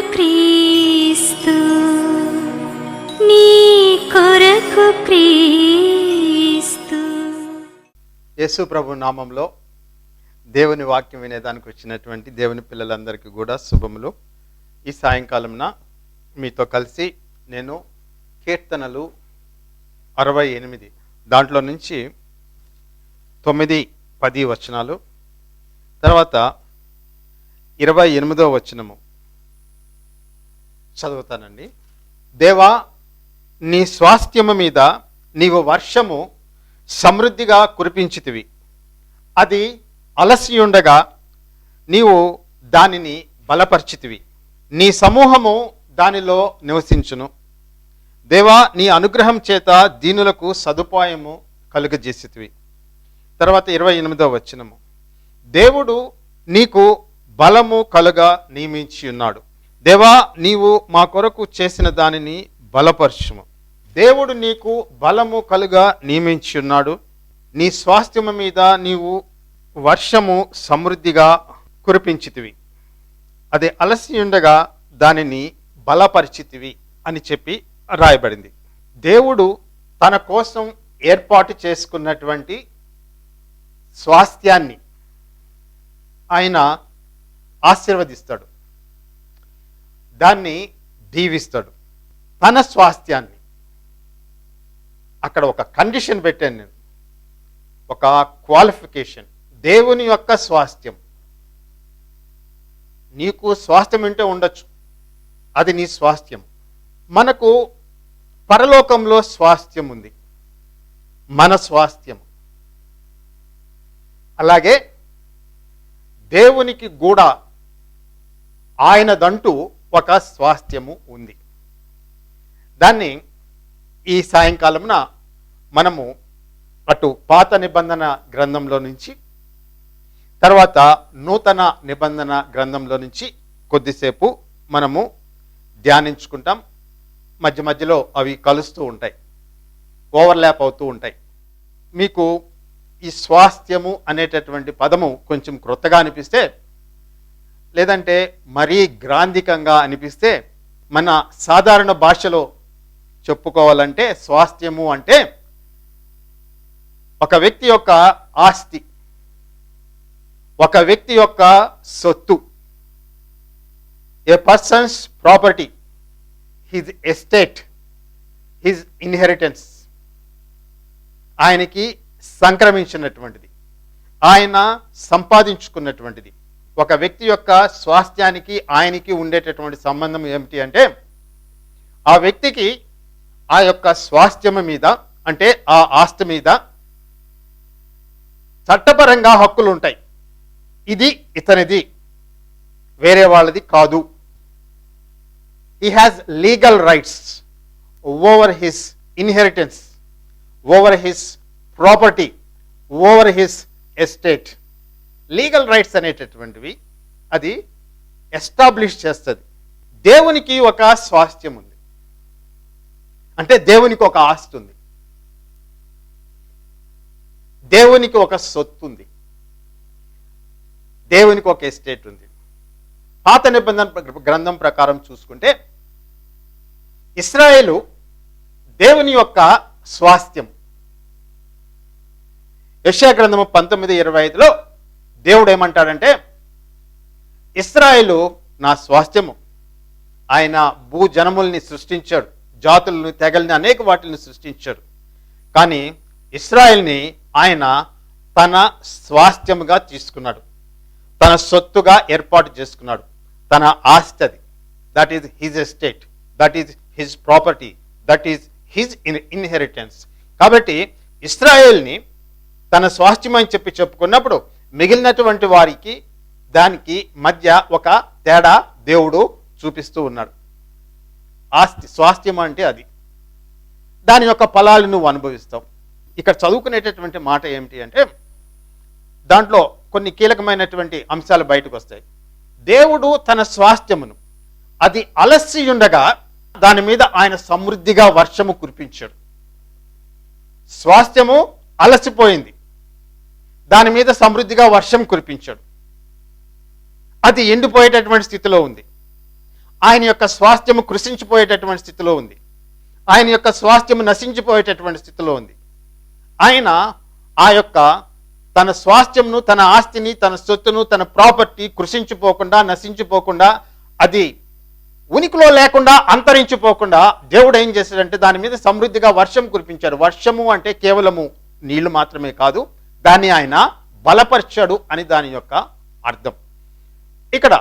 క్రీస్తు నీ కొరకు క్రీస్తు. యేసు ప్రభు నామంలో దేవుని వాక్యం వినేదానికి వచ్చినటువంటి దేవుని పిల్లలందరికీ కూడా శుభములు. ఈ సాయంకాలంన మీతో కలిసి నేను కీర్తనలు అరవై ఎనిమిది దాంట్లో నుంచి తొమ్మిది పది వచనాలు తర్వాత ఇరవై ఎనిమిదో వచనము. చదువుతానండి. దేవా నీ స్వాస్థ్యము మీద నీవు వర్షము సమృద్ధిగా కురిపించితివి. అది అలసియుండగా నీవు దానిని బలపరిచితివి. నీ సమూహము దానిలో నివసించును. దేవా నీ అనుగ్రహం చేత దీనులకు సదుపాయము కలుగజేసితివి. తర్వాత ఇరవై ఎనిమిదో వచనము. దేవుడు నీకు బలము కలుగా నియమించి ఉన్నాడు దేవా నీవు మా కొరకు చేసిన దానిని బలపరచుము. దేవుడు నీకు బలము కలుగా నియమించి ఉన్నాడు నీ స్వాస్థ్యము మీద నీవు వర్షము సమృద్ధిగా కురిపించితివి. అది అలసి ఉండగా దానిని బలపరిచితివి అని చెప్పి రాయబడింది. దేవుడు తన కోసం ఏర్పాటు చేసుకున్నటువంటి స్వాస్థ్యాన్ని ఆయన ఆశీర్వదిస్తాడు. దాన్ని దీవిస్తాడు. తన స్వాస్థ్యాన్ని. అక్కడ ఒక కండిషన్ పెట్టాను నేను. ఒక క్వాలిఫికేషన్. దేవుని యొక్క స్వాస్థ్యం. నీకు స్వాస్థ్యం ఉంటే ఉండొచ్చు. అది నీ స్వాస్థ్యం. మనకు పరలోకంలో స్వాస్థ్యం ఉంది. మన స్వాస్థ్యం. అలాగే దేవునికి కూడా ఆయనదంటూ ఒక స్వాస్థ్యము ఉంది. దాన్ని ఈ సాయంకాలమున మనము అటు పాత నిబంధన గ్రంథంలో నుంచి తర్వాత నూతన నిబంధన గ్రంథంలో నుంచి కొద్దిసేపు మనము ధ్యానించుకుంటాం. మధ్య మధ్యలో అవి కలుస్తూ ఉంటాయి. ఓవర్లాప్ అవుతూ ఉంటాయి. మీకు ఈ స్వాస్థ్యము అనేటటువంటి పదము కొంచెం క్రొత్తగా అనిపిస్తే లేదంటే మరీ గ్రాంధికంగా అనిపిస్తే మన సాధారణ భాషలో చెప్పుకోవాలంటే స్వాస్థ్యము అంటే ఒక వ్యక్తి యొక్క ఆస్తి ఒక వ్యక్తి యొక్క సొత్తు a person's property his estate his inheritance ఆయనకి సంక్రమించినటువంటిది ఆయన సంపాదించుకున్నటువంటిది. ఒక వ్యక్తి యొక్క స్వాస్థ్యానికి ఆయనకి ఉండేటటువంటి సంబంధం ఏమిటి అంటే ఆ వ్యక్తికి ఆ యొక్క స్వాస్థ్యం మీద అంటే ఆ ఆస్తి మీద చట్టపరంగా హక్కులు ఉంటాయి. ఇది ఇతనిది వేరే వాళ్ళది కాదు. He has legal rights over his inheritance over his property over his estate legal rights అనేటటువంటివి అది ఎస్టాబ్లిష్ చేస్తుంది. దేవునికి ఒక స్వాస్థ్యం ఉంది. అంటే దేవునికి ఒక ఆస్తి ఉంది. దేవునికి ఒక సొత్తు ఉంది. దేవునికి ఒక ఎస్టేట్ ఉంది. పాత నిబంధన గ్రంథం ప్రకారం చూసుకుంటే ఇస్రాయేలు దేవుని యొక్క స్వాస్థ్యం. యశా గ్రంథము పంతొమ్మిది ఇరవై ఐదులో దేవుడు ఏమంటాడంటే ఇస్రాయేలు నా స్వాస్థ్యము. ఆయన భూజనముల్ని సృష్టించాడు. జాతులను తెగల్ని అనేక వాటిని సృష్టించాడు. కానీ ఇస్రాయల్ని ఆయన తన స్వాస్థ్యముగా తీసుకున్నాడు. తన సొత్తుగా ఏర్పాటు చేసుకున్నాడు. తన ఆస్తి అది that is his estate that is his property that is his in inheritance కాబట్టి ఇస్రాయేల్ని తన స్వాస్థ్యం అని చెప్పి చెప్పుకున్నప్పుడు మిగిలినటువంటి వారికి దానికి మధ్య ఒక తేడా దేవుడు చూపిస్తూ ఉన్నాడు. ఆస్తి స్వాస్థ్యం అంటే అది. దాని యొక్క ఫలాలు నువ్వు అనుభవిస్తావు. ఇక్కడ చదువుకునేటటువంటి మాట ఏమిటి అంటే దాంట్లో కొన్ని కీలకమైనటువంటి అంశాలు బయటకు వస్తాయి. దేవుడు తన స్వాస్థ్యమును అది అలసి ఉండగా దాని మీద ఆయన సమృద్ధిగా వర్షము కురిపించాడు. స్వాస్థ్యము అలసిపోయింది. దాని మీద సమృద్ధిగా వర్షం కురిపించాడు. అది ఎండిపోయేటటువంటి స్థితిలో ఉంది. ఆయన యొక్క స్వాస్థ్యము కృషించిపోయేటటువంటి స్థితిలో ఉంది. ఆయన యొక్క స్వాస్థ్యము నశించిపోయేటటువంటి స్థితిలో ఉంది. ఆయన ఆ యొక్క తన స్వాస్థ్యంను తన ఆస్తిని తన సొత్తును తన ప్రాపర్టీ కృషించిపోకుండా నశించిపోకుండా అది ఉనికిలో లేకుండా అంతరించిపోకుండా దేవుడు ఏం చేశాడంటే దాని మీద సమృద్ధిగా వర్షం కురిపించాడు. వర్షము అంటే కేవలము నీళ్ళు మాత్రమే కాదు దాన్ని ఆయన బలపరిచాడు అని దాని యొక్క అర్థం. ఇక్కడ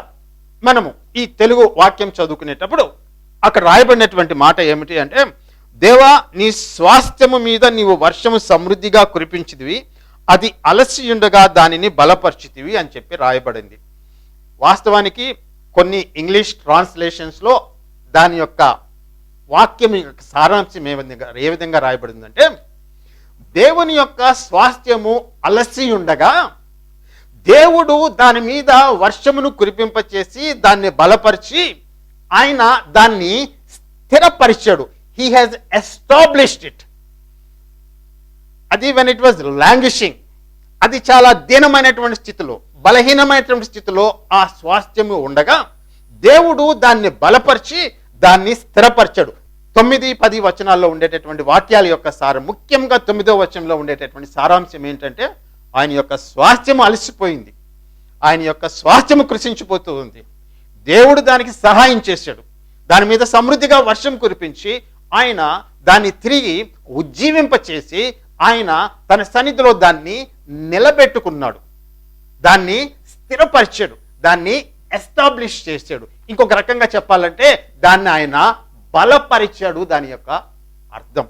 మనము ఈ తెలుగు వాక్యం చదువుకునేటప్పుడు అక్కడ రాయబడినటువంటి మాట ఏమిటి అంటే దేవా నీ స్వాస్థ్యము మీద నీవు వర్షము సమృద్ధిగా కురిపించిదివి అది అలసి ఉండగా దానిని బలపరిచితివి అని చెప్పి రాయబడింది. వాస్తవానికి కొన్ని ఇంగ్లీష్ ట్రాన్స్లేషన్స్లో దాని యొక్క వాక్యం యొక్క సారాంశం ఏ విధంగా ఏ విధంగా రాయబడిందంటే దేవుని యొక్క స్వాస్థ్యము అలసి ఉండగా దేవుడు దాని మీద వర్షమును కురిపింపచేసి దాన్ని బలపరిచి ఆయన దాన్ని స్థిరపరిచాడు. హీ హాజ్ ఎస్టాబ్లిష్డ్ ఇట్ అది వెన్ ఇట్ వాజ్ లాంగ్విషింగ్ అది చాలా దీనమైనటువంటి స్థితిలో బలహీనమైనటువంటి స్థితిలో ఆ స్వాస్థ్యము ఉండగా దేవుడు దాన్ని బలపరిచి దాన్ని స్థిరపరిచాడు. తొమ్మిది పది వచనాల్లో ఉండేటటువంటి వాక్యాల యొక్క సారం ముఖ్యంగా తొమ్మిదో వచనంలో ఉండేటటువంటి సారాంశం ఏంటంటే ఆయన యొక్క స్వాస్థ్యము అలసిపోయింది. ఆయన యొక్క స్వాస్థ్యము కృషించిపోతూ ఉంది. దేవుడు దానికి సహాయం చేశాడు. దాని మీద సమృద్ధిగా వర్షం కురిపించి ఆయన దాన్ని తిరిగి ఉజ్జీవింపచేసి ఆయన తన సన్నిధిలో దాన్ని నిలబెట్టుకున్నాడు. దాన్ని స్థిరపరిచాడు. దాన్ని ఎస్టాబ్లిష్ చేశాడు. ఇంకొక రకంగా చెప్పాలంటే దాన్ని ఆయన బలపరిచాడు దాని యొక్క అర్థం.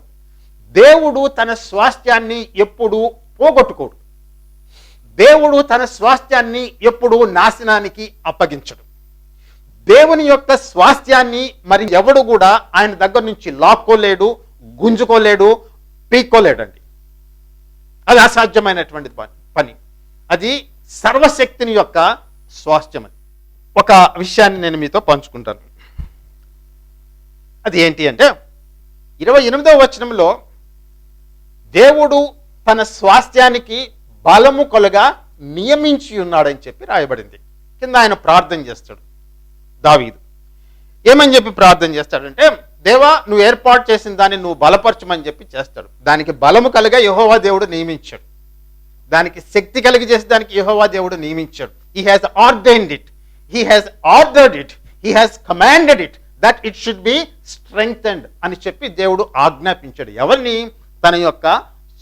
దేవుడు తన స్వాస్థ్యాన్ని ఎప్పుడు పోగొట్టుకోడు. దేవుడు తన స్వాస్థ్యాన్ని ఎప్పుడు నాశనానికి అప్పగించడు. దేవుని యొక్క స్వాస్థ్యాన్ని మరి ఎవడు కూడా ఆయన దగ్గర నుంచి లాక్కోలేడు గుంజుకోలేడు పీక్కోలేడండి. అది అసాధ్యమైనటువంటి పని పని. అది సర్వశక్తిని యొక్క స్వాస్థ్యం అది ఒక విషయాన్ని నేను మీతో పంచుకుంటాను. అది ఏంటి అంటే ఇరవై ఎనిమిదవ వచనంలో దేవుడు తన స్వాస్థ్యానికి బలము కొలగా నియమించి ఉన్నాడని చెప్పి రాయబడింది. కింద ఆయన ప్రార్థన చేస్తాడు. దావీదు. ఏమని చెప్పి ప్రార్థన చేస్తాడంటే దేవా నువ్వు ఏర్పాటు చేసిన దాన్ని నువ్వు బలపరచమని చెప్పి చేస్తాడు. దానికి బలము కలిగా యహోవా దేవుడు నియమించాడు. దానికి శక్తి కలిగి చేసి దానికి యహోవా దేవుడు నియమించాడు. He has ordained it he has ordered it he has commanded it that it should be strengthened అని చెప్పి దేవుడు ఆజ్ఞాపించాడు. ఎవరిని? తన యొక్క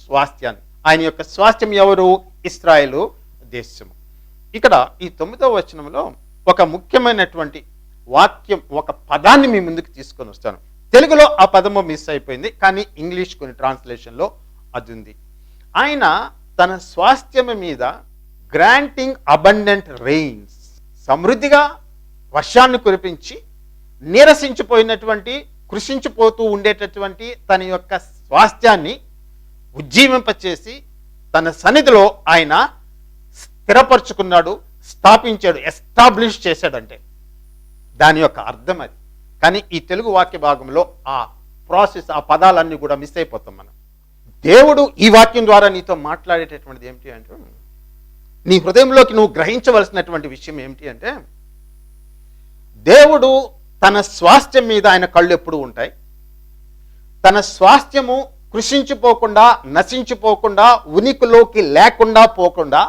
స్వాస్థ్యాన్ని. ఆయన యొక్క స్వాస్థ్యం ఎవరు? ఇస్రాయేలు దేశము ఇక్కడ ఈ తొమ్మిదవ వచనంలో ఒక ముఖ్యమైనటువంటి వాక్యం ఒక పదాన్ని మీ ముందుకు తీసుకొని వస్తాను. తెలుగులో ఆ పదము మిస్ అయిపోయింది కానీ ఇంగ్లీష్ కొన్ని ట్రాన్స్లేషన్లో అది ఉంది. ఆయన తన స్వాస్థ్యం మీద గ్రాంటింగ్ అబండెంట్ రెయిన్స్ సమృద్ధిగా వర్షాన్ని కురిపించి నీరసించిపోయినటువంటి కృషించిపోతూ ఉండేటటువంటి తన యొక్క స్వాస్థ్యాన్ని ఉజ్జీవింపచేసి తన సన్నిధిలో ఆయన స్థిరపరుచుకున్నాడు స్థాపించాడు ఎస్టాబ్లిష్ చేశాడంటే. దాని యొక్క అర్థం అది. కానీ ఈ తెలుగు వాక్య భాగంలో ఆ ప్రాసెస్ ఆ పదాలన్నీ కూడా మిస్ అయిపోతాం మనం. దేవుడు ఈ వాక్యం ద్వారా నీతో మాట్లాడేటటువంటిది ఏమిటి అంటే నీ హృదయంలోకి నువ్వు గ్రహించవలసినటువంటి విషయం ఏమిటి అంటే దేవుడు తన స్వాస్థ్యం మీద ఆయన కళ్ళు ఎప్పుడు ఉంటాయి. తన స్వాస్థ్యము కృషించిపోకుండా నశించిపోకుండా ఉనికిలోకి లేకుండా పోకుండా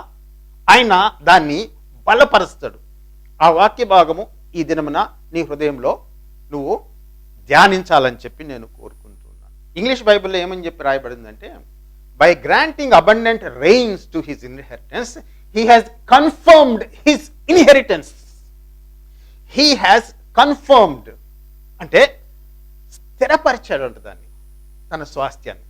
ఆయన దాన్ని బలపరుస్తాడు. ఆ వాక్య భాగము ఈ దినమున నీ హృదయంలో నువ్వు ధ్యానించాలని చెప్పి నేను కోరుకుంటున్నాను. ఇంగ్లీష్ బైబిల్లో ఏమని చెప్పి రాయబడిందంటే by granting abundant rains to his inheritance he has confirmed his inheritance he has confirmed. అంటే స్థిరపరిచాడు అంట దాన్ని తన స్వాస్థ్యాన్ని.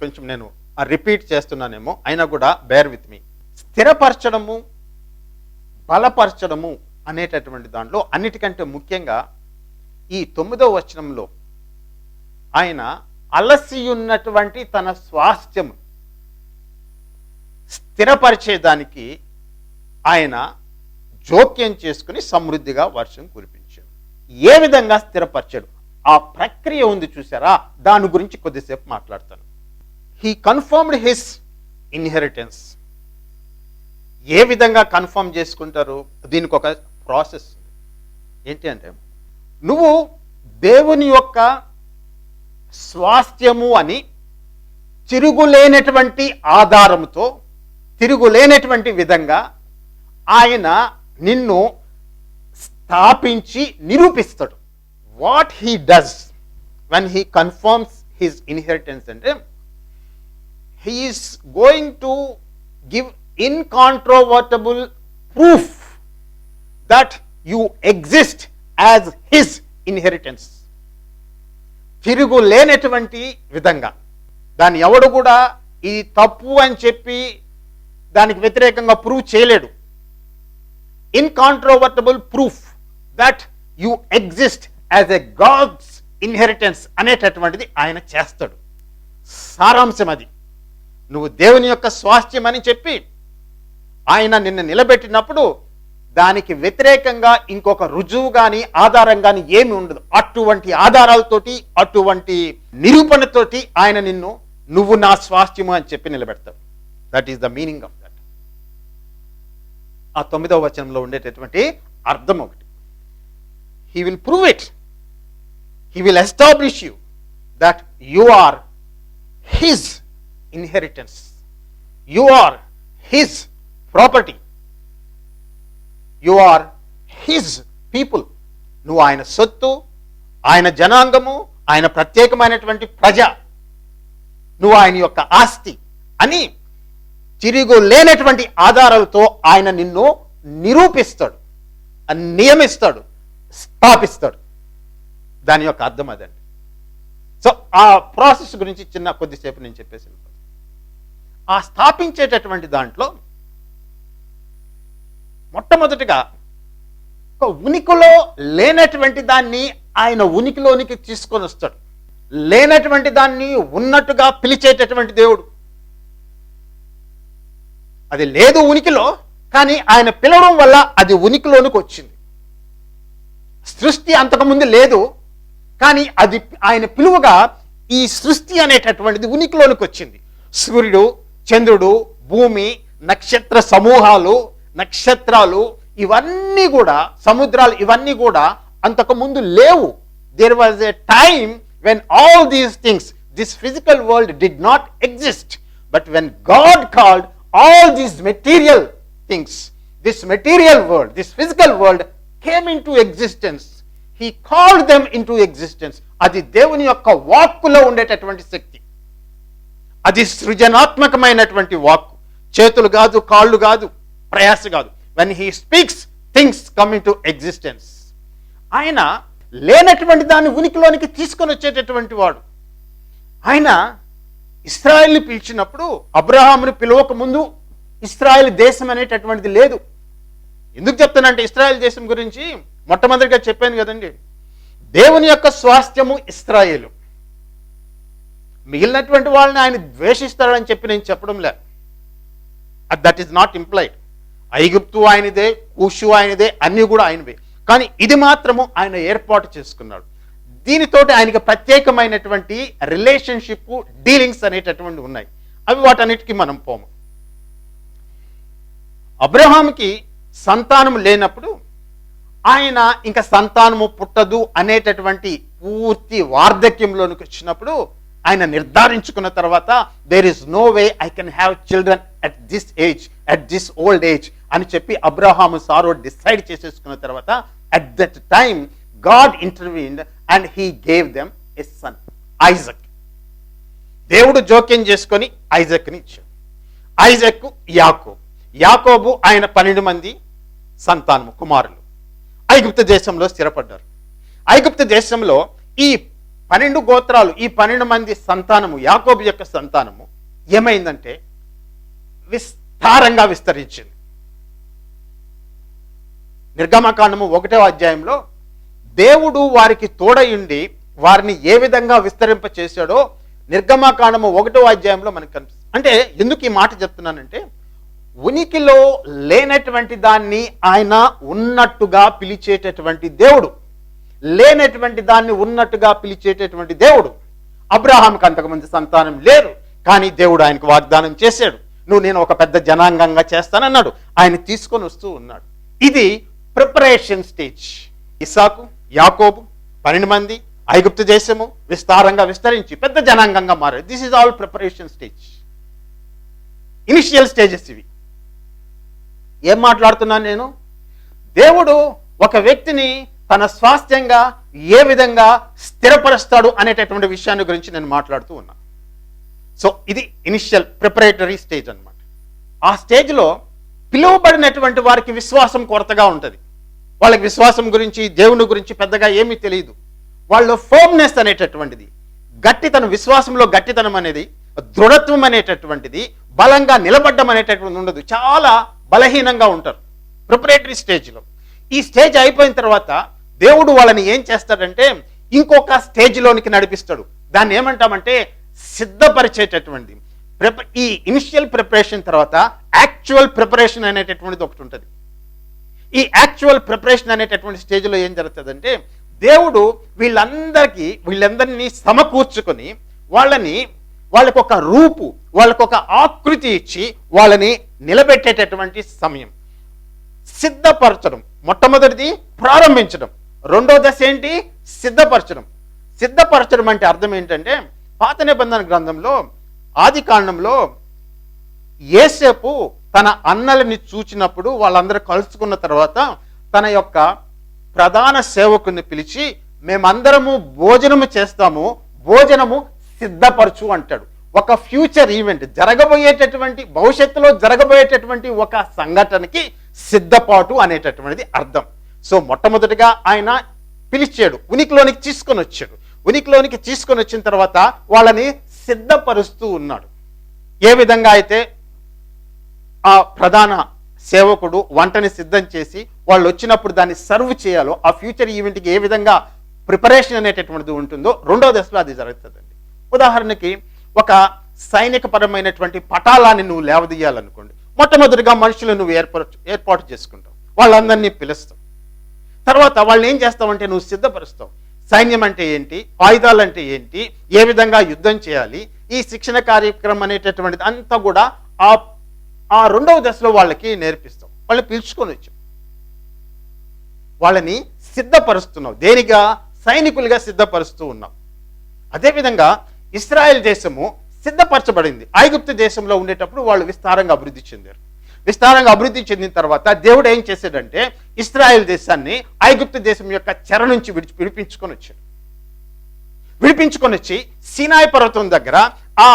కొంచెం నేను రిపీట్ చేస్తున్నానేమో అయినా కూడా బేర్ విత్ మీ స్థిరపరచడము బలపరచడము అనేటటువంటి దాంట్లో అన్నిటికంటే ముఖ్యంగా ఈ తొమ్మిదో వచనంలో ఆయన అలసి ఉన్నటువంటి తన స్వాస్థ్యం స్థిరపరిచేదానికి ఆయన జోక్యం చేసుకుని సమృద్ధిగా వర్షం కురిపి ఏ విధంగా స్థిరపరచడు? ఆ ప్రక్రియ ఉంది చూసారా దాని గురించి కొద్దిసేపు మాట్లాడతాను. హీ కన్ఫర్మ్డ్ హిస్ ఇన్హెరిటెన్స్ ఏ విధంగా కన్ఫర్మ్ చేసుకుంటారు? దీనికి ఒక ప్రాసెస్ ఏంటి అంటే నువ్వు దేవుని యొక్క స్వాస్థ్యము అని తిరుగులేనటువంటి ఆధారముతో తిరుగులేనటువంటి విధంగా ఆయన నిన్ను స్థాపించి నిరూపిస్తాడు. What he does when he confirms his inheritance అంటే he is going to give incontrovertible proof that you exist as his inheritance తిరుగు లేనటువంటి విధంగా. దాన్ని ఎవడు కూడా ఇది తప్పు అని చెప్పి దానికి వ్యతిరేకంగా ప్రూవ్ చేయలేడు. Incontrovertible proof that you exist as a God's inheritance అనేటటువంటిది ఆయన చేస్తాడు. సారాంశం అది. నువ్వు దేవుని యొక్క స్వాస్థ్యం అని చెప్పి ఆయన నిన్ను నిలబెట్టినప్పుడు దానికి వ్యతిరేకంగా ఇంకొక రుజువు కానీ ఆధారం కానీ ఏమి ఉండదు. అటువంటి ఆధారాలతోటి అటువంటి నిరూపణతోటి ఆయన నిన్ను నువ్వు నా స్వాస్థ్యము అని చెప్పి నిలబెడతావు that is the meaning of that ఆ తొమ్మిదవ వచనంలో ఉండేటటువంటి అర్థం ఒకటి. He will prove it he will establish you that you are his inheritance you are his property you are his people నువ్వు ఆయన సొత్తు ఆయన జనాంగము ఆయన ప్రత్యేకమైనటువంటి ప్రజ. నువ్వు ఆయన యొక్క ఆస్తి అని తిరిగు లేనటువంటి ఆధారాలతో ఆయన నిన్ను నిరూపిస్తాడు. నియమిస్తాడు. స్థాపిస్తాడు. దాని యొక్క అర్థం అదండి. సో ఆ ప్రాసెస్ గురించి చిన్న కొద్దిసేపు నేను చెప్పేసి ఆ స్థాపించేటటువంటి దాంట్లో మొట్టమొదటిగా ఒక ఉనికిలో లేనటువంటి దాన్ని ఆయన ఉనికిలోనికి తీసుకొని వస్తాడు. లేనటువంటి దాన్ని ఉన్నట్టుగా పిలిచేటటువంటి దేవుడు. అది లేదు ఉనికిలో కానీ ఆయన పిలవడం వల్ల అది ఉనికిలోనికి వచ్చింది. సృష్టి అంతకుముందు లేదు కానీ అది ఆయన పిలువగా ఈ సృష్టి అనేటటువంటిది ఉనికిలోనికి వచ్చింది. సూర్యుడు చంద్రుడు భూమి నక్షత్ర సమూహాలు నక్షత్రాలు ఇవన్నీ కూడా సముద్రాలు ఇవన్నీ కూడా అంతకు ముందు లేవు. There was a time when all these things this physical world did not exist but when God called all these material things this material world this physical world came into existence he called them into existence అది దేవుని యొక్క వాక్కులో ఉండేటటువంటి శక్తి. అది సృజనాత్మకమైనటువంటి వాక్కు. చేతులు కాదు కాళ్ళు కాదు ప్రయాస కాదు. When he speaks things coming to existence ఆయన లేనటువంటి దాన్ని ఉనికిలోనికి తీసుకొని వచ్చేటటువంటి వాడు. ఆయన ఇస్రాయల్ని పిలిచినప్పుడు అబ్రహాముని పిలవక ముందు ఇస్రాయల్ దేశం అనేటటువంటిది లేదు. ఎందుకు చెప్తానంటే ఇస్రాయల్ దేశం గురించి మొట్టమొదటిగా చెప్పాను కదండి. దేవుని యొక్క స్వాస్థ్యము ఇస్రాయేలు. మిగిలినటువంటి వాళ్ళని ఆయన ద్వేషిస్తాడని చెప్పి నేను చెప్పడం లే దట్ ఈస్ నాట్ ఇంప్లైడ్ ఐగుప్తు ఆయనదే కూషు ఆయనదే అన్నీ కూడా ఆయనవే. కానీ ఇది మాత్రము ఆయన ఏర్పాటు చేసుకున్నాడు. దీనితోటి ఆయనకి ప్రత్యేకమైనటువంటి రిలేషన్షిప్ డీలింగ్స్ అనేటటువంటి ఉన్నాయి. అవి వాటన్నిటికీ మనం పోము. అబ్రహాంకి సంతానం లేనప్పుడు ఆయన ఇంకా సంతానము పుట్టదు అనేటటువంటి పూర్తి వార్ధక్యంలోనికి వచ్చినప్పుడు ఆయన నిర్ధారించుకున్న తర్వాత there is no way I can have children at this age at this old age అని చెప్పి అబ్రహాము సారో డిసైడ్ చేసేసుకున్న తర్వాత at that time God intervened and he gave them his son Isaac దేవుడు జోక్యం చేసుకొని ఐజక్ని ఇచ్చాడు. ఐజక్ యాకోబు. యాకోబు ఆయన పన్నెండు మంది సంతానము కుమారులు. ఐగుప్త దేశంలో స్థిరపడ్డారు. ఐగుప్త దేశంలో ఈ పన్నెండు గోత్రాలు ఈ పన్నెండు మంది సంతానము యాకోబు యొక్క సంతానము ఏమైందంటే విస్తారంగా విస్తరించింది. నిర్గమకాండము ఒకటో అధ్యాయంలో దేవుడు వారికి తోడయుండి వారిని ఏ విధంగా విస్తరింప చేశాడో నిర్గమకాండము ఒకటో అధ్యాయంలో మనకు కనిపిస్తుంది. అంటే ఎందుకు ఈ మాట చెప్తున్నానంటే ఉనికిలో లేనటువంటి దాన్ని ఆయన ఉన్నట్టుగా పిలిచేటటువంటి దేవుడు. లేనటువంటి దాన్ని ఉన్నట్టుగా పిలిచేటటువంటి దేవుడు. అబ్రహాంకి అంతకుమంది సంతానం లేరు కానీ దేవుడు ఆయనకు వాగ్దానం చేశాడు. నువ్వు నేను ఒక పెద్ద జనాంగంగా చేస్తానన్నాడు. ఆయన తీసుకొని వస్తూ ఉన్నాడు. ఇది ప్రిపరేషన్ స్టేజ్. ఇసాకు యాకోబు పన్నెండు మంది ఐగుప్తు దేశము విస్తారంగా విస్తరించి పెద్ద జనాంగంగా మారారు. This is all preparation stage initial stages ఇవి. ఏం మాట్లాడుతున్నాను నేను? దేవుడు ఒక వ్యక్తిని తన స్వాస్థ్యంగా ఏ విధంగా స్థిరపరుస్తాడు అనేటటువంటి విషయాన్ని గురించి నేను మాట్లాడుతూ ఉన్నా. సో ఇది ఇనిషియల్ ప్రిపరేటరీ స్టేజ్ అనమాట ఆ స్టేజ్లో పిలువబడినటువంటి వారికి విశ్వాసం కొరతగా ఉంటుంది. వాళ్ళకి విశ్వాసం గురించి దేవుని గురించి పెద్దగా ఏమీ తెలియదు. వాళ్ళ ఫోమ్నెస్ అనేటటువంటిది గట్టితనం విశ్వాసంలో గట్టితనం అనేది దృఢత్వం అనేటటువంటిది బలంగా నిలబడ్డం అనేటటువంటిది ఉండదు. చాలా బలహీనంగా ఉంటారు. ప్రిపరేటరీ స్టేజ్లో ఈ స్టేజ్ అయిపోయిన తర్వాత దేవుడు వాళ్ళని ఏం చేస్తాడంటే ఇంకొక స్టేజ్లోనికి నడిపిస్తాడు. దాన్ని ఏమంటామంటే సిద్ధపరిచేటటువంటి ప్రిప- ఈ ఇనిషియల్ ప్రిపరేషన్ తర్వాత యాక్చువల్ ప్రిపరేషన్ అనేటటువంటిది ఒకటి ఉంటుంది. ఈ యాక్చువల్ ప్రిపరేషన్ అనేటటువంటి స్టేజ్లో ఏం జరుగుతుందంటే దేవుడు వీళ్ళందరికీ వీళ్ళందరినీ సమకూర్చుకొని వాళ్ళని వాళ్ళకొక రూపు వాళ్ళకొక ఆకృతి ఇచ్చి వాళ్ళని నిలబెట్టేటటువంటి సమయం. సిద్ధపరచడం మొట్టమొదటిది ప్రారంభించడం. రెండో దశ ఏంటి? సిద్ధపరచడం. సిద్ధపరచడం అంటే అర్థం ఏంటంటే పాత నిబంధన గ్రంథంలో ఆది కాండంలో ఏసేపు తన అన్నలని చూచినప్పుడు వాళ్ళందరూ కలుసుకున్న తర్వాత తన యొక్క ప్రధాన సేవకుని పిలిచి మేమందరము భోజనము చేస్తాము భోజనము సిద్ధపరచు అంటాడు. ఒక ఫ్యూచర్ ఈవెంట్ జరగబోయేటటువంటి భవిష్యత్తులో జరగబోయేటటువంటి ఒక సంఘటనకి సిద్ధపాటు అనేటటువంటిది అర్థం. సో మొట్టమొదటిగా ఆయన పిలిచాడు ఉనికిలోనికి తీసుకొని వచ్చాడు. ఉనికిలోనికి తీసుకొని వచ్చిన తర్వాత వాళ్ళని సిద్ధపరుస్తూ ఉన్నాడు. ఏ విధంగా అయితే ఆ ప్రధాన సేవకుడు వంటని సిద్ధం చేసి వాళ్ళు వచ్చినప్పుడు దాన్ని సర్వ్ చేయాలో ఆ ఫ్యూచర్ ఈవెంట్కి ఏ విధంగా ప్రిపరేషన్ అనేటటువంటిది ఉంటుందో రెండో దశలో అది జరుగుతుందండి. ఉదాహరణకి ఒక సైనికపరమైనటువంటి పటాలాన్ని నువ్వు లేవదీయాలనుకోండి. మొట్టమొదటిగా మనుషులు నువ్వు ఏర్పరచు ఏర్పాటు చేసుకుంటావు. వాళ్ళందరినీ పిలుస్తావు. తర్వాత వాళ్ళని ఏం చేస్తావంటే నువ్వు సిద్ధపరుస్తావు. సైన్యం అంటే ఏంటి? ఆయుధాలు అంటే ఏంటి? ఏ విధంగా యుద్ధం చేయాలి? ఈ శిక్షణ కార్యక్రమం అనేటటువంటిది అంతా కూడా ఆ ఆ రెండవ దశలో వాళ్ళకి నేర్పిస్తాం వాళ్ళని పిలుచుకొని వచ్చాం వాళ్ళని సిద్ధపరుస్తున్నావు. దేనిగా? సైనికులుగా సిద్ధపరుస్తూ ఉన్నాం అదేవిధంగా ఇస్రాయెల్ దేశము సిద్ధపరచబడింది. ఐగుప్తు దేశంలో ఉండేటప్పుడు వాళ్ళు విస్తారంగా అభివృద్ధి చెందారు. విస్తారంగా అభివృద్ధి చెందిన తర్వాత దేవుడు ఏం చేశాడంటే ఇస్రాయెల్ దేశాన్ని ఐగుప్తు దేశం యొక్క చెర నుంచి విడిచి విడిపించుకొని వచ్చాడు. విడిపించుకొని వచ్చి సినాయి పర్వతం దగ్గర ఆ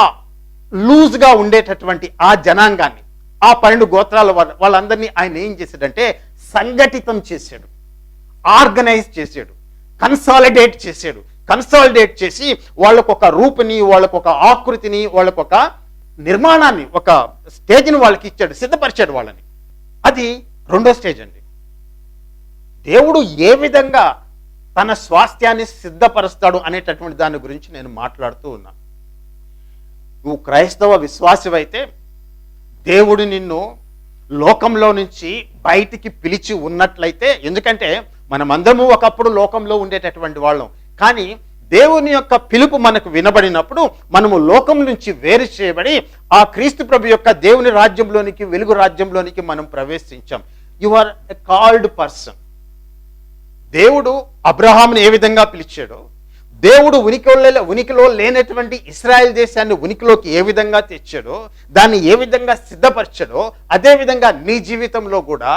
లూజ్గా ఉండేటటువంటి ఆ జనాంగాన్ని ఆ పన్నెండు గోత్రాల వాళ్ళ వాళ్ళందరినీ ఆయన ఏం చేశాడంటే సంఘటితం చేశాడు. ఆర్గనైజ్ చేశాడు. కన్సాలిడేట్ చేశాడు. కన్సాలిడేట్ చేసి వాళ్ళకు ఒక రూపుని వాళ్ళకు ఒక ఆకృతిని వాళ్ళకు ఒక నిర్మాణాన్ని ఒక స్టేజ్ని వాళ్ళకి ఇచ్చాడు సిద్ధపరిచాడు వాళ్ళని. అది రెండో స్టేజ్ అండి. దేవుడు ఏ విధంగా తన స్వాస్థ్యాన్ని సిద్ధపరుస్తాడు అనేటటువంటి దాని గురించి నేను మాట్లాడుతూ ఉన్నాను నువ్వు క్రైస్తవ విశ్వాసమైతే దేవుడు నిన్ను లోకంలో నుంచి బయటికి పిలిచి ఉన్నట్లయితే ఎందుకంటే మనమందరము ఒకప్పుడు లోకంలో ఉండేటటువంటి వాళ్ళం. కానీ దేవుని యొక్క పిలుపు మనకు వినబడినప్పుడు మనము లోకం నుంచి వేరు చేయబడి ఆ క్రీస్తు ప్రభు యొక్క దేవుని రాజ్యంలోనికి వెలుగు రాజ్యంలోనికి మనం ప్రవేశించాం. You are a called person దేవుడు అబ్రహాంని ఏ విధంగా పిలిచాడో దేవుడు ఉనికిలో ఉనికిలో లేనటువంటి ఇస్రాయెల్ దేశాన్ని ఉనికిలోకి ఏ విధంగా తెచ్చాడో దాన్ని ఏ విధంగా సిద్ధపరచడో అదేవిధంగా నీ జీవితంలో కూడా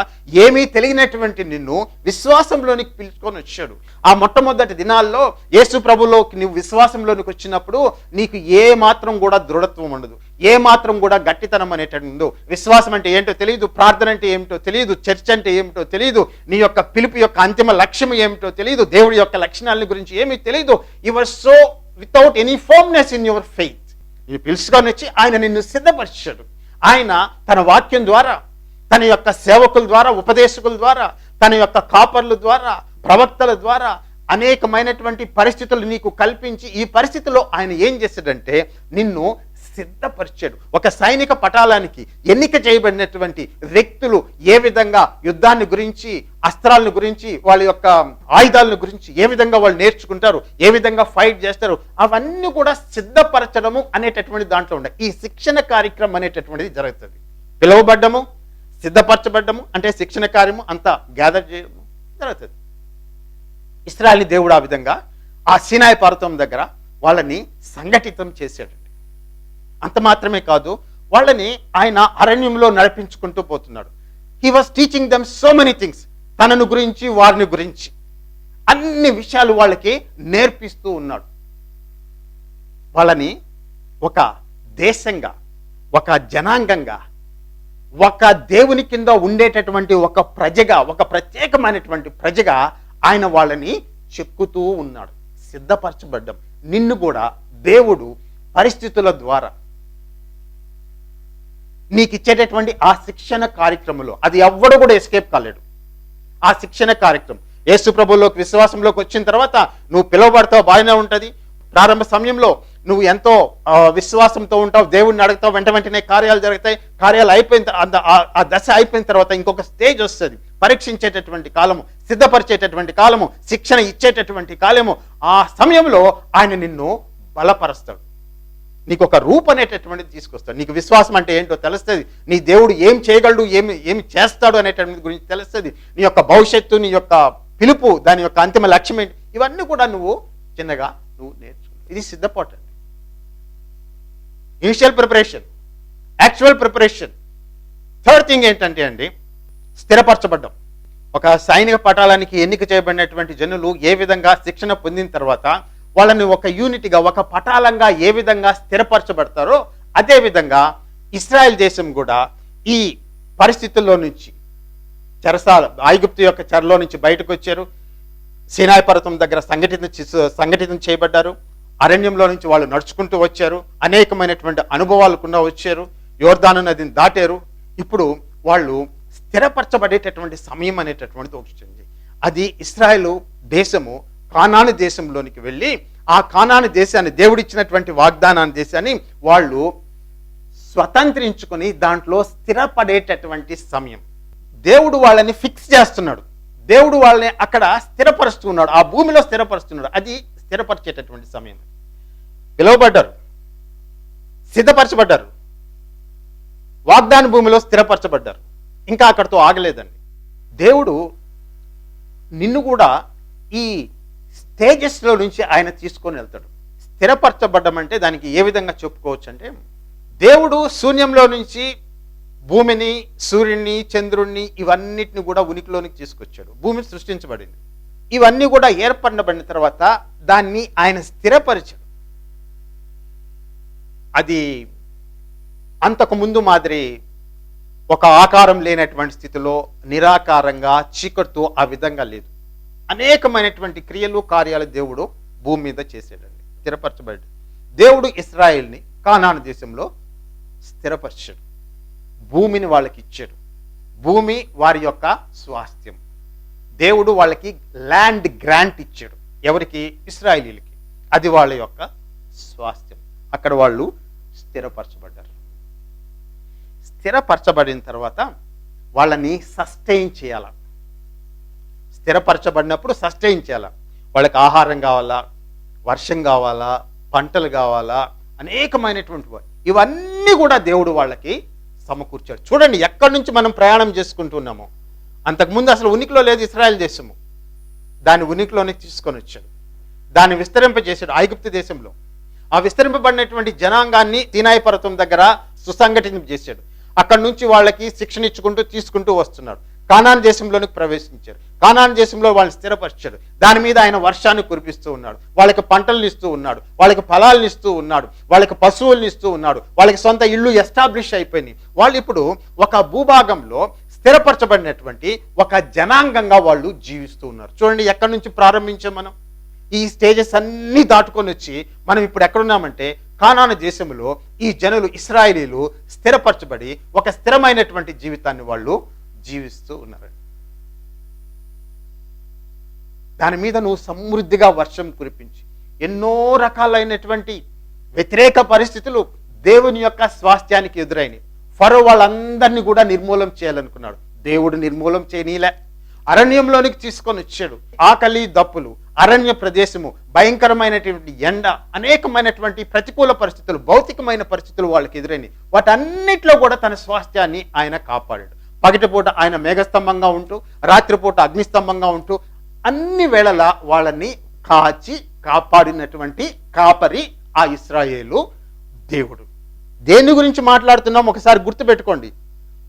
ఏమీ తెలియనటువంటి నిన్ను విశ్వాసంలోనికి పిలుచుకొని వచ్చాడు. ఆ మొట్టమొదటి దినాల్లో యేసు ప్రభులోకి నువ్వు విశ్వాసంలోనికి వచ్చినప్పుడు నీకు ఏ మాత్రం కూడా దృఢత్వం ఉండదు. ఏ మాత్రం కూడా గట్టితనం అనేటట్టు ఉందో విశ్వాసం అంటే ఏంటో తెలియదు ప్రార్థన అంటే ఏమిటో తెలియదు చర్చ అంటే ఏమిటో తెలియదు నీ యొక్క పిలుపు యొక్క అంతిమ లక్ష్యం ఏమిటో తెలియదు దేవుడి యొక్క లక్షణాల గురించి ఏమీ తెలియదు your so without any firmness in your faith నేను పిలుచుకొని వచ్చి ఆయన నిన్ను సిద్ధపరిచాడు. ఆయన తన వాక్యం ద్వారా తన యొక్క సేవకుల ద్వారా ఉపదేశకుల ద్వారా తన యొక్క కాపర్ల ద్వారా ప్రవక్తల ద్వారా అనేకమైనటువంటి పరిస్థితులు నీకు కల్పించి ఈ పరిస్థితిలో ఆయన ఏం చేశాడంటే నిన్ను సిద్ధపరిచాడు. ఒక సైనిక పటాలానికి ఎన్నిక చేయబడినటువంటి వ్యక్తులు ఏ విధంగా యుద్ధాన్ని గురించి అస్త్రాలను గురించి వాళ్ళ యొక్క ఆయుధాలను గురించి ఏ విధంగా వాళ్ళు నేర్చుకుంటారు ఏ విధంగా ఫైట్ చేస్తారు అవన్నీ కూడా సిద్ధపరచడము అనేటటువంటి దాంట్లో ఉండే. ఈ శిక్షణ కార్యక్రమం అనేటటువంటిది జరుగుతుంది. పిలువబడ్డము సిద్ధపరచబడ్డము అంటే శిక్షణ కార్యము అంతా గ్యాదర్ చేయడము జరుగుతుంది. ఇస్రాయల్ దేవుడు ఆ విధంగా ఆ సీనాయ పర్వతం దగ్గర వాళ్ళని సంఘటితం చేశాడు. అంత మాత్రమే కాదు వాళ్ళని ఆయన అరణ్యంలో నడిపించుకుంటూ పోతున్నాడు. He was teaching them so many things తనను గురించి వారిని గురించి. అన్ని విషయాలు వాళ్ళకి నేర్పిస్తూ ఉన్నాడు. వాళ్ళని ఒక దేశంగా ఒక జనాంగంగా ఒక దేవుని కింద ఉండేటటువంటి ఒక ప్రజగా ఒక ప్రత్యేకమైనటువంటి ప్రజగా ఆయన వాళ్ళని చెక్కుతూ ఉన్నాడు. సిద్ధపరచబడ్డం. నిన్ను కూడా దేవుడు పరిస్థితుల ద్వారా నీకు ఇచ్చేటటువంటి ఆ శిక్షణ కార్యక్రమంలో అది ఎవ్వడు కూడా ఎస్కేప్ కాలేడు. ఆ శిక్షణ కార్యక్రమం. యేసు ప్రభులోకి విశ్వాసంలోకి వచ్చిన తర్వాత నువ్వు పిలువబడతావు బాగానే ఉంటుంది. ప్రారంభ సమయంలో నువ్వు ఎంతో విశ్వాసంతో ఉంటావు దేవుడిని అడుగుతావు వెంట వెంటనే కార్యాలు జరుగుతాయి. కార్యాలు అయిపోయిన అంత ఆ దశ అయిపోయిన తర్వాత ఇంకొక స్టేజ్ వస్తుంది. పరీక్షించేటటువంటి కాలము సిద్ధపరిచేటటువంటి కాలము శిక్షణ ఇచ్చేటటువంటి కాలము. ఆ సమయంలో ఆయన నిన్ను బలపరుస్తాడు. నీకు ఒక రూప్ అనేటటువంటిది తీసుకొస్తాడు. నీకు విశ్వాసం అంటే ఏంటో తెలుస్తుంది. నీ దేవుడు ఏం చేయగలడు ఏమి ఏమి చేస్తాడు అనేటటువంటి గురించి తెలుస్తుంది. నీ యొక్క భవిష్యత్తు నీ యొక్క పిలుపు దాని యొక్క అంతిమ లక్ష్యం ఏంటి? ఇవన్నీ కూడా నువ్వు చిన్నగా నువ్వు నేర్చుకో. ఇది సిద్ధపాటు అండి initial preparation actual preparation third thing ఏంటంటే అండి స్థిరపరచబడ్డం. ఒక సైనిక పటాలానికి ఎన్నిక చేయబడినటువంటి జనులు ఏ విధంగా శిక్షణ పొందిన తర్వాత వాళ్ళని ఒక యూనిట్గా ఒక పటాలంగా ఏ విధంగా స్థిరపరచబడతారో అదేవిధంగా ఇస్రాయెల్ దేశం కూడా ఈ పరిస్థితుల్లో నుంచి చెరసాల ఐగుప్తు యొక్క చెరలో నుంచి బయటకు వచ్చారు. సినాయి పర్వతం దగ్గర సంఘటిత సంఘటితం చేయబడ్డారు. అరణ్యంలో నుంచి వాళ్ళు నడుచుకుంటూ వచ్చారు. అనేకమైనటువంటి అనుభవాలు కూడా వచ్చారు. యోర్ధాను నదిని దాటారు. ఇప్పుడు వాళ్ళు స్థిరపరచబడేటటువంటి సమయం అనేటటువంటిది వచ్చింది. అది ఇస్రాయలు దేశము కానాను దేశంలోనికి వెళ్ళి ఆ కానాను దేశాన్ని దేవుడిచ్చినటువంటి వాగ్దానాన్ని దేశాన్ని వాళ్ళు స్వతంత్రించుకొని దాంట్లో స్థిరపడేటటువంటి సమయం. దేవుడు వాళ్ళని ఫిక్స్ చేస్తున్నాడు. దేవుడు వాళ్ళని అక్కడ స్థిరపరుస్తున్నాడు. ఆ భూమిలో స్థిరపరుస్తున్నాడు. అది స్థిరపరిచేటటువంటి సమయం. పిలువబడ్డారు. సిద్ధపరచబడ్డారు. వాగ్దాన భూమిలో స్థిరపరచబడ్డారు. ఇంకా అక్కడితో ఆగలేదండి. దేవుడు నిన్ను కూడా ఈ తేజస్సులో నుంచి ఆయన తీసుకొని వెళ్తాడు. స్థిరపరచబడ్డమంటే దానికి ఏ విధంగా చెప్పుకోవచ్చు అంటే దేవుడు శూన్యంలో నుంచి భూమిని సూర్యుడిని చంద్రుణ్ణి ఇవన్నిటిని కూడా ఉనికిలోనికి తీసుకొచ్చాడు. భూమి సృష్టించబడింది. ఇవన్నీ కూడా ఏర్పడబడిన తర్వాత దాన్ని ఆయన స్థిరపరిచాడు. అది అంతకు ముందు మాదిరి ఒక ఆకారం లేనటువంటి స్థితిలో నిరాకారంగా చీకటితో ఆ విధంగా లేదు. అనేకమైనటువంటి క్రియలు కార్యాలు దేవుడు భూమి మీద చేసాడండి స్థిరపరచబడి దేవుడు ఇస్రాయిల్ని కానాను దేశంలో స్థిరపరిచాడు. భూమిని వాళ్ళకి ఇచ్చాడు భూమి వారి యొక్క స్వాస్థ్యం. దేవుడు వాళ్ళకి ల్యాండ్ గ్రాంట్ ఇచ్చాడు. ఎవరికి? ఇస్రాయిలీలకి. అది వాళ్ళ యొక్క స్వాస్థ్యం. అక్కడ వాళ్ళు స్థిరపరచబడ్డారు. స్థిరపరచబడిన తర్వాత వాళ్ళని సస్టైన్ చేయాలి. స్థిరపరచబడినప్పుడు సస్టైన్ చేయాలి? వాళ్ళకి ఆహారం కావాలా? వర్షం కావాలా? పంటలు కావాలా? అనేకమైనటువంటి ఇవన్నీ కూడా దేవుడు వాళ్ళకి సమకూర్చాడు. చూడండి ఎక్కడి నుంచి మనం ప్రయాణం చేసుకుంటున్నామో. అంతకుముందు అసలు ఉనికిలో లేదు ఇస్రాయల్ దేశము. దాని ఉనికిలోనే తీసుకొని వచ్చాడు. దాన్ని విస్తరింపజేశాడు ఐగుప్తు దేశంలో. ఆ విస్తరింపబడినటువంటి జనాంగాన్ని తీనాయి పర్వతం దగ్గర సుసంఘటితం చేశాడు. అక్కడి నుంచి వాళ్ళకి శిక్షణ ఇచ్చుకుంటూ తీసుకుంటూ వస్తున్నాడు. కానాన్ దేశంలోనికి ప్రవేశించారు. కానాన్ దేశంలో వాళ్ళని స్థిరపరిచాడు దాని మీద ఆయన వర్షాన్ని కురిపిస్తూ ఉన్నాడు. వాళ్ళకి పంటలను ఇస్తూ ఉన్నాడు. వాళ్ళకి ఫలాలను ఇస్తూ ఉన్నాడు. వాళ్ళకి పశువుల్ని ఇస్తూ ఉన్నాడు. వాళ్ళకి సొంత ఇల్లు ఎస్టాబ్లిష్ అయిపోయినాయి. వాళ్ళు ఇప్పుడు ఒక భూభాగంలో స్థిరపరచబడినటువంటి ఒక జనాంగంగా వాళ్ళు జీవిస్తూ ఉన్నారు. చూడండి ఎక్కడి నుంచి ప్రారంభించాం మనం? ఈ స్టేజెస్ అన్నీ దాటుకొని వచ్చి మనం ఇప్పుడు ఎక్కడున్నామంటే కానాను దేశంలో ఈ జనులు ఇస్రాయేలీలు స్థిరపరచబడి ఒక స్థిరమైనటువంటి జీవితాన్ని వాళ్ళు జీవిస్తూ ఉన్నారండి. దాని మీద నువ్వు సమృద్ధిగా వర్షం కురిపించి ఎన్నో రకాలైనటువంటి వ్యతిరేక పరిస్థితులు దేవుని యొక్క స్వాస్థ్యానికి ఎదురైనవి ఫరో వాళ్ళందరినీ కూడా నిర్మూలం చేయాలనుకున్నాడు. దేవుడు నిర్మూలం చేయనీలే. అరణ్యంలోనికి తీసుకొని వచ్చాడు. ఆకలి దప్పులు అరణ్య ప్రదేశము భయంకరమైనటువంటి ఎండ అనేకమైనటువంటి ప్రతికూల పరిస్థితులు భౌతికమైన పరిస్థితులు వాళ్ళకి ఎదురైనవి వాటన్నిటిలో కూడా తన స్వాస్థ్యాన్ని ఆయన కాపాడాడు. పగటిపూట ఆయన మేఘస్తంభంగా ఉంటూ రాత్రిపూట అగ్నిస్తంభంగా ఉంటూ అన్ని వేళలా వాళ్ళని కాచి కాపాడినటువంటి కాపరి ఆ ఇస్రాయేలు దేవుడు. దేని గురించి మాట్లాడుతున్నాం? ఒకసారి గుర్తుపెట్టుకోండి.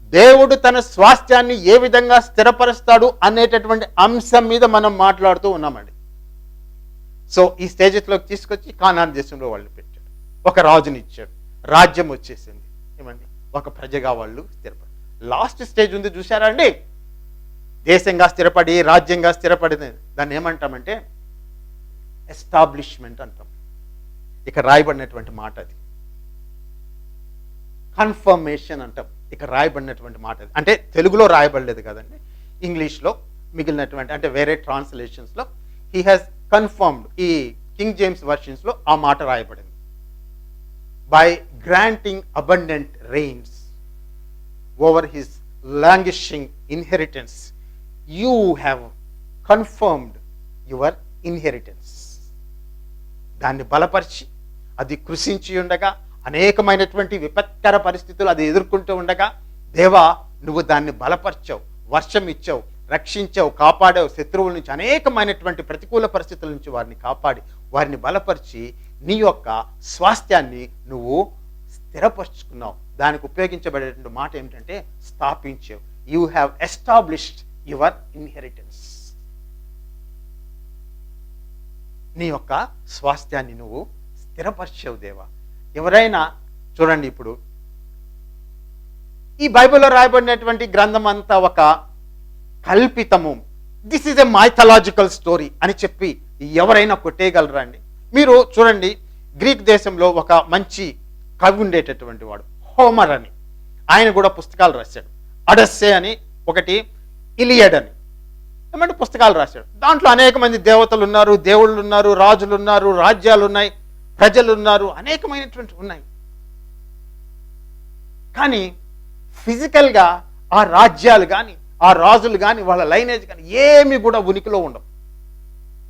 దేవుడు తన స్వాస్థ్యాన్ని ఏ విధంగా స్థిరపరుస్తాడు అనేటటువంటి అంశం మీద మనం మాట్లాడుతూ ఉన్నామండి. సో ఈ స్టేజెస్లోకి తీసుకొచ్చి కానాన్ దేశంలో వాళ్ళు పెట్టాడు ఒక రాజుని ఇచ్చాడు రాజ్యం వచ్చేసింది. ఏమండి? ఒక ప్రజగా వాళ్ళు స్థిరపరు లాస్ట్ స్టేజ్ ఉంది చూసారా అండి? దేశంగా స్థిరపడి రాజ్యంగా స్థిరపడింది దాన్ని ఏమంటామంటే ఎస్టాబ్లిష్మెంట్ అంటాం. ఇక రాయబడినటువంటి మాట అది. కన్ఫర్మేషన్ అంటాం. ఇక రాయబడినటువంటి మాట అది. అంటే తెలుగులో రాయబడలేదు కదండి. ఇంగ్లీష్లో మిగిలినటువంటి అంటే వేరే ట్రాన్స్లేషన్స్లో హీ హాజ్ కన్ఫర్మ్డ్ ఈ కింగ్ జేమ్స్ వర్షన్స్లో ఆ మాట రాయబడింది. By granting abundant rains over his languishing inheritance you have confirmed your inheritance దాన్ని బలపరిచి అది కృషించి ఉండగా అనేకమైనటువంటి విపత్కర పరిస్థితులు అది ఎదుర్కొంటూ ఉండగా దేవా నువ్వు దాన్ని బలపరిచావు వర్షం ఇచ్చావు రక్షించావు కాపాడావు శత్రువుల నుంచి అనేకమైనటువంటి ప్రతికూల పరిస్థితుల నుంచి వారిని కాపాడి వారిని బలపరిచి నీ యొక్క స్వాస్థ్యాన్ని నువ్వు స్థిరపరుచుకున్నావు. దానికి ఉపయోగించబడేటువంటి మాట ఏమిటంటే స్థాపించావు you have established your inheritance నీ యొక్క స్వాస్థ్యాన్ని నువ్వు స్థిరపరిచావు దేవా. ఎవరైనా చూడండి ఇప్పుడు. ఈ బైబిల్లో రాయబడినటువంటి గ్రంథం అంతా ఒక కల్పితము. This is a mythological story అని చెప్పి ఎవరైనా కొట్టేయగలరా అండి? మీరు చూడండి గ్రీక్ దేశంలో ఒక మంచి కవి ఉండేటటువంటి వాడు. హోమర్ అని. ఆయన కూడా పుస్తకాలు రాశాడు. అడస్సే అని ఒకటి ఇలియడ్ అని. ఏమంటే పుస్తకాలు రాశాడు. దాంట్లో అనేక మంది దేవతలు ఉన్నారు దేవుళ్ళు ఉన్నారు రాజులు ఉన్నారు రాజ్యాలు ఉన్నాయి ప్రజలు ఉన్నారు అనేకమైనటువంటి ఉన్నాయి. కానీ ఫిజికల్గా ఆ రాజ్యాలు కానీ ఆ రాజులు కానీ వాళ్ళ లైనేజ్ కానీ ఏమి కూడా ఉనికిలో ఉండవు.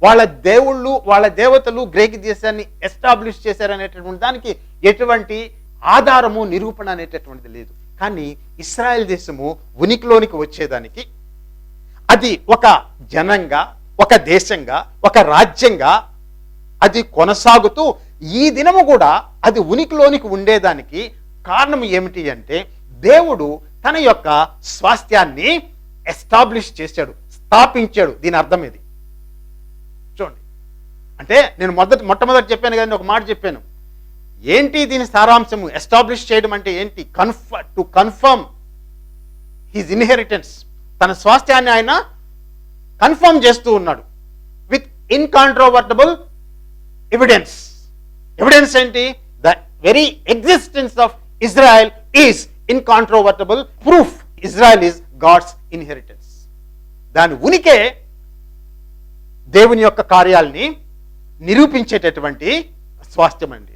వాళ్ళ దేవుళ్ళు వాళ్ళ దేవతలు గ్రేక్ దేశాన్ని ఎస్టాబ్లిష్ చేశారనేటటువంటి దానికి ఎటువంటి ఆధారము నిరూపణ అనేటటువంటిది లేదు. కానీ ఇస్రాయెల్ దేశము ఉనికిలోనికి వచ్చేదానికి అది ఒక జనంగా ఒక దేశంగా ఒక రాజ్యంగా అది కొనసాగుతూ ఈ దినము కూడా అది ఉనికిలోనికి ఉండేదానికి కారణం ఏమిటి అంటే దేవుడు తన యొక్క స్వాస్థ్యాన్ని ఎస్టాబ్లిష్ చేశాడు స్థాపించాడు. దీని అర్థం ఇది అంటే నేను మొదటి మొట్టమొదటి చెప్పాను కదండి ఒక మాట చెప్పాను. ఏంటి దీని సారాంశము? ఎస్టాబ్లిష్ చేయడం అంటే ఏంటి? కన్ఫ టు కన్ఫర్మ్ హిజ్ ఇన్హెరిటెన్స్ తన స్వాస్థ్యాన్ని ఆయన కన్ఫర్మ్ చేస్తూ ఉన్నాడు. విత్ ఇన్కాంట్రోవర్టబుల్ ఎవిడెన్స్ ఎవిడెన్స్ ఏంటి? The very existence of Israel is incontrovertible proof Israel is God's inheritance దాని ఉనికే దేవుని యొక్క కార్యాల్ని నిరూపించేటటువంటి స్వాస్థ్యం అండి.